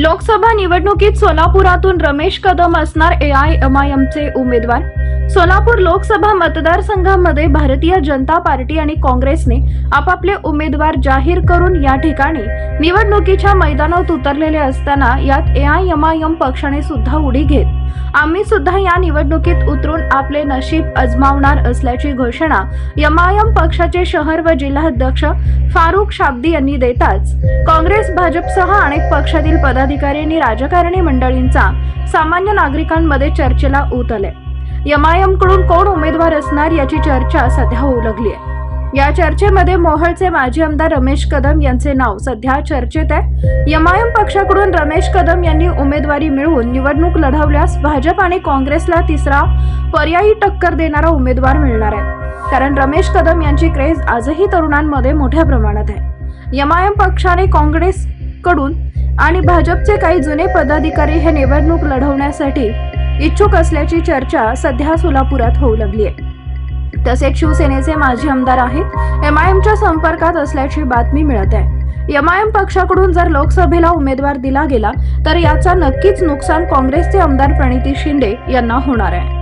लोकसभा निवडणुकीत सोलापुरातून रमेश कदम असणार A I M I M उमेदवार. सोलापूर लोकसभा मतदारसंघामध्ये भारतीय जनता पार्टी आणि काँग्रेसने आपापले उमेदवार जाहीर करून या ठिकाणी निवडणुकीच्या मैदानात उतरलेले असताना यात A I M I M पक्षाने सुद्धा उडी घेत. आम्ही सुद्धा या निवडणुकीत उतरून आपले नशीब अजमावणार असल्याची घोषणा यमायम आय पक्षाचे शहर व जिल्हाध्यक्ष फारुख शाब्दी यांनी देताच. काँग्रेस भाजपसह अनेक पक्षातील पदाधिकारी आणि राजकारणी मंडळींचा सामान्य नागरिकांमध्ये चर्चेला ऊत आले कोण उमेदवार असणार याची चर्चा सध्या होऊ लागली आहे. या चर्चेमध्ये मोहळचे माजी आमदार रमेश कदम यांचे नाव. सध्या चर्चेत आहे. एमआयएम पक्षाकडून रमेश कदम यांनी उमेदवारी मिळवून निवडणूक लढवल्यास भाजप आणि काँग्रेसला तिसरा पर्यायी टक्कर देणारा उमेदवार मिळणार आहे. कारण रमेश कदम यांची क्रेज आजही तरुणांमध्ये मोठ्या प्रमाणात आहे. एमआयएम पक्षाने काँग्रेसकडून आणि भाजपचे काही जुने पदाधिकारी हे निवडणूक लढवण्यासाठी इच्छुक असल्याची चर्चा सध्या सोलापुरात होऊ लागली आहे. तसेच शिवसेनेचे माजी आमदार आहेत. एम आय एमच्या संपर्कात असल्याची बातमी मिळत आहे. एम आय एम पक्षाकडून जर लोकसभेला उमेदवार दिला गेला तर याचा नक्कीच नुकसान काँग्रेसचे आमदार प्रणिती शिंदे यांना होणार आहे.